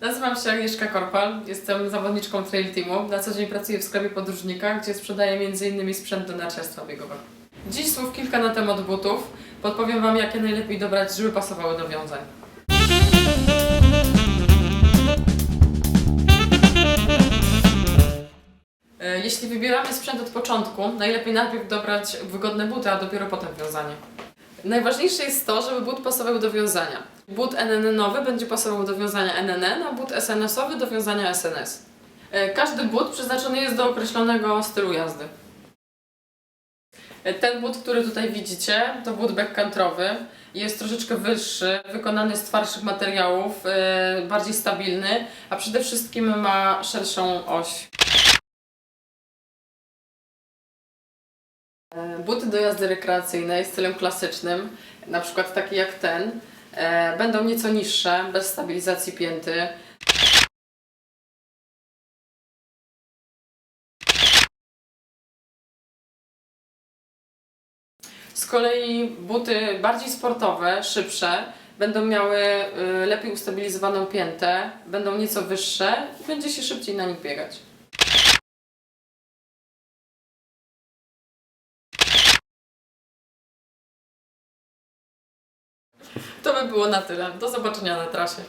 Nazywam się Agnieszka Korpal, jestem zawodniczką Trail Teamu. Na co dzień pracuję w sklepie podróżnika, gdzie sprzedaję m.in. sprzęt do narciarstwa biegowego. Dziś słów kilka na temat butów. Podpowiem Wam, jakie najlepiej dobrać, żeby pasowały do wiązań. E, Jeśli wybieramy sprzęt od początku, najlepiej najpierw dobrać wygodne buty, a dopiero potem wiązanie. Najważniejsze jest to, żeby but pasował do wiązania. But NNN-owy będzie pasował do wiązania NNN, a but SNS-owy do wiązania SNS. E, Każdy but przeznaczony jest do określonego stylu jazdy. E, Ten but, który tutaj widzicie, to but backcountrywy. Jest troszeczkę wyższy, wykonany z twardszych materiałów, e, bardziej stabilny, a przede wszystkim ma szerszą oś. Buty do jazdy rekreacyjnej w stylem klasycznym, na przykład takie jak ten, e, będą nieco niższe, bez stabilizacji pięty. Z kolei buty bardziej sportowe, szybsze, będą miały y, lepiej ustabilizowaną piętę, będą nieco wyższe i będzie się szybciej na nich biegać. To by było na tyle. Do zobaczenia na trasie.